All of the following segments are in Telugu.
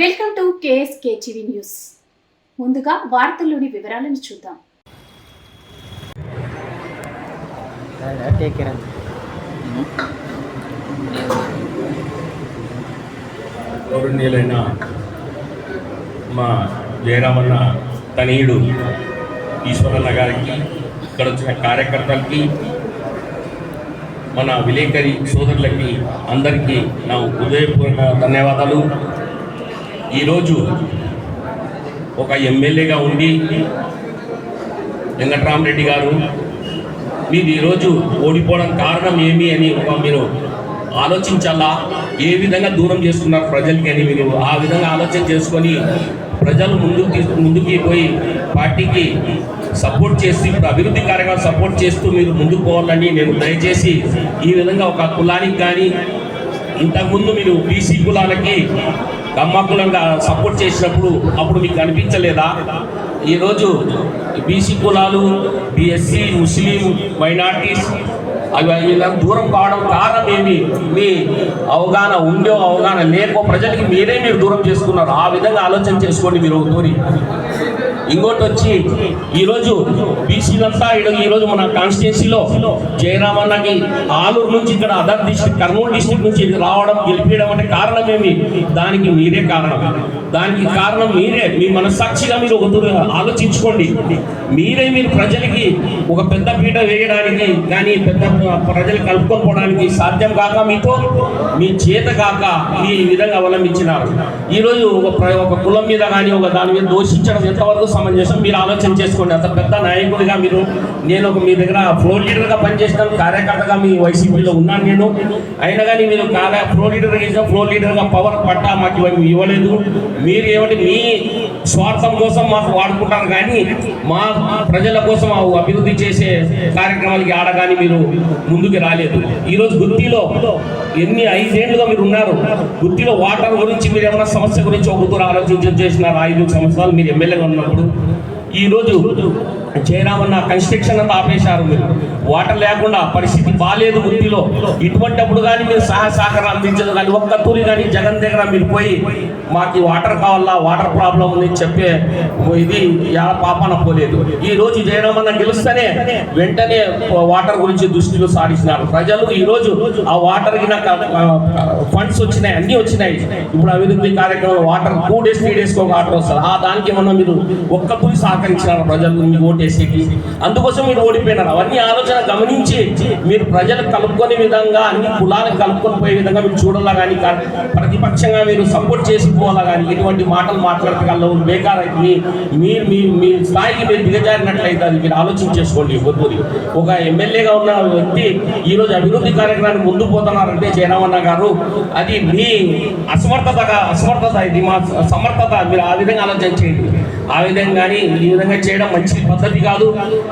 Welcome to KSK TV news. ముందుగా వార్తల్లోని వివరాలను చూద్దాం. గౌరవనీయులైన మా జయరామన్న తనయుడు ఈశ్వరన్న గారికి ఇక్కడ వచ్చిన కార్యకర్తలకి మన విలేకరి సోదరులకి అందరికీ నా హృదయపూర్వక ధన్యవాదాలు. ఈరోజు ఒక ఎమ్మెల్యేగా ఉండి వెంకట్రామరెడ్డి గారు మీరు ఈరోజు ఓడిపోవడం కారణం ఏమి అని ఒక మీరు ఆలోచించాలా? ఏ విధంగా దూరం చేసుకున్నారు ప్రజలకి? అని మీరు ఆ విధంగా ఆలోచన చేసుకొని ప్రజలు ముందుకు తీసు ముందుకి పోయి పార్టీకి సపోర్ట్ చేసి ఇప్పుడు అభివృద్ధి కార్యక్రమాలు సపోర్ట్ చేస్తూ మీరు ముందుకు పోవాలని నేను దయచేసి ఈ విధంగా ఒక కులానికి కానీ ఇంతకుముందు మీరు బీసీ కులాలకి కమ్మ సపోర్ట్ చేసినప్పుడు అప్పుడు మీకు అనిపించలేదా? ఈరోజు బీసీ కులాలు బీఎస్సీ ముస్లిం మైనార్టీస్ అవి ఇలా దూరం కావడం కారణం ఏమి? మీ అవగాహన ఉందో అవగాహన లేకో ప్రజలకి మీరే మీరు దూరం చేసుకున్నారు. ఆ విధంగా ఆలోచన చేసుకోండి మీరు తోరి ఇంకోటి వచ్చి ఈరోజు బీసీలంతా ఈడ- ఈరోజు మన కాన్స్టిట్యున్సీలో జయరామన్నకి ఆలూరు నుంచి ఇక్కడ అదర్ డిస్ట్రిక్ట్ కర్నూలు డిస్ట్రిక్ట్ నుంచి రావడం గెలిపించడం అంటే కారణం ఏమి దానికి మీరే కారణం. దానికి కారణం మీరే. మీ మనస్సాక్షిగా మీరు ఒక ఆలోచించుకోండి. మీరే మీరు ప్రజలకి ఒక పెద్ద పీట వేయడానికి కానీ పెద్ద ప్రజలు కలుపుకొని పోవడానికి సాధ్యం కాక మీతో మీ చేత కాక ఈ విధంగా అవలంబించినారు. ఈరోజు ఒక ప్ర- ఒక కులం మీద కానీ ఒక దాని మీద దోషించడం ఎంతవరకు సమంజసం మీరు ఆలోచన చేసుకోండి. అంత పెద్ద నాయకుడిగా మీరు నేను ఒక మీ దగ్గర ఫ్లోర్ లీడర్గా పనిచేసినాను కార్యకర్తగా మీ వైసీపీలో ఉన్నాను నేను. అయినా కానీ మీరు కార్య ఫ్లోర్ లీడర్గా చేసిన ఫ్లోర్ లీడర్గా పవర్ పట్టా మాకు ఇవన్నీ ఇవ్వలేదు. మీరు ఏమంటే మీ స్వార్థం కోసం మాకు వాడుకుంటారు కానీ మా ప్రజల కోసం ఆ అభివృద్ధి చేసే కార్యక్రమాలకి ఆడగాని మీరు ముందుకు రాలేదు. ఈరోజు గుత్తిలో ఎన్ని ఐదేళ్ళుగా మీరు ఉన్నారు గుత్తిలో వాటర్ గురించి మీరు ఏమైనా సమస్య గురించి ఒక ఆలోచించి చేసినారు? ఐదు సంవత్సరాలు మీరు ఎమ్మెల్యేగా ఉన్నప్పుడు? ఈ చేయనామన్న కన్స్ట్రక్షన్ అంతా ఆపేశారు మీరు. వాటర్ లేకుండా పరిస్థితి బాగాలేదు గుత్తిలో ఇటువంటిప్పుడు కానీ మీరు సహాయ సహకారం అందించదు. కానీ ఒక్క తూరి కానీ జగన్ దగ్గర మీరు పోయి మాకు ఈ వాటర్ కావాలా వాటర్ ప్రాబ్లం ఉంది చెప్పే ఇది ఎలా పాపన పోలేదు. ఈ రోజు జయరామన్న గెలుస్తేనే వెంటనే వాటర్ గురించి దృష్టిలో సాధించినారు. ప్రజలు ఈ రోజు ఆ వాటర్కి నాకు ఫండ్స్ వచ్చినాయి అన్ని వచ్చినాయి. ఇప్పుడు అభివృద్ధి కార్యక్రమం water two days three days ఒక వాటర్ వస్తారు ఆ దానికి ఏమన్నా మీరు ఒక్క తూరి సహకరించినారు ప్రజలు? మీకు చేసేది. అందుకోసం మీరు ఓడిపోయినారు. అవన్నీ ఆలోచన గమనించి మీరు ప్రజలు కలుపుకునే విధంగా అన్ని కులాలకు కలుపుకొని పోయే విధంగా మీరు చూడాలా కానీ ప్రతిపక్షంగా మీరు సపోర్ట్ చేసిపోవాలా కానీ ఎటువంటి మాటలు మాట్లాడగలవు కల్లా బేకార్ మీ మీ- మీ స్థాయికి మీరు దిగజారినట్లయితే అది మీరు ఆలోచన చేసుకోండి ఒక ఎమ్మెల్యేగా ఉన్న వ్యక్తి ఈ రోజు అభివృద్ధి కార్యక్రమానికి ముందు పోతున్నారంటే జయరామన్న గారు అది మీ అసమర్థతగా అసమర్థత ఇది. మా సమర్థత మీరు ఆ విధంగా ఆలోచన చేయండి. ఆ విధంగా కానీ ఈ విధంగా చేయడం మంచి పద్ధతి. కాదు.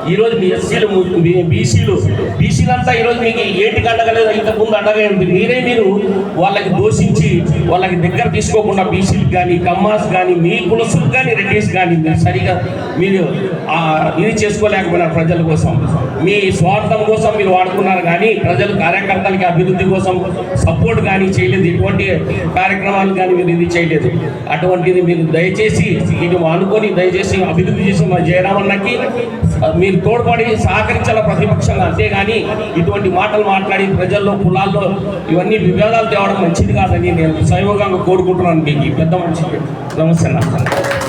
ఈరోజు మీ ఎస్సీలు మీ బీసీలు బీసీలంతా ఈరోజు మీకు ఏంటి అండగలేదు ఇంతకు ముందు అండగా ఉంది మీరే మీరు వాళ్ళకి దోషించి వాళ్ళకి దగ్గర తీసుకోకుండా బీసీలకు కానీ కమ్మాస్ కానీ మీ పులుసులకు కానీ రెడ్డిస్ కానీ సరిగా మీరు ఇది చేసుకోలేకపోయినారు ప్రజల కోసం. మీ స్వార్థం కోసం మీరు వాడుకున్నారు కానీ ప్రజలు కార్యకర్తలకి అభివృద్ధి కోసం సపోర్ట్ కానీ చేయలేదు. ఎటువంటి కార్యక్రమాలు కానీ మీరు ఇది చేయలేదు. అటువంటిది మీరు దయచేసి ఇది అనుకొని దయచేసి అభివృద్ధి చేసి మా జయరామన్నకి మీరు తోడ్పడి సహకరించాల ప్రతిపక్షంగా? అంతేగాని ఇటువంటి మాటలు మాట్లాడి ప్రజల్లో కులాల్లో ఇవన్నీ విభేదాలు తేవడం మంచిది కాదని నేను సైవకంగా కోరుకుంటున్నాను మీకు. పెద్ద మనిషి నమస్తే నమస్తే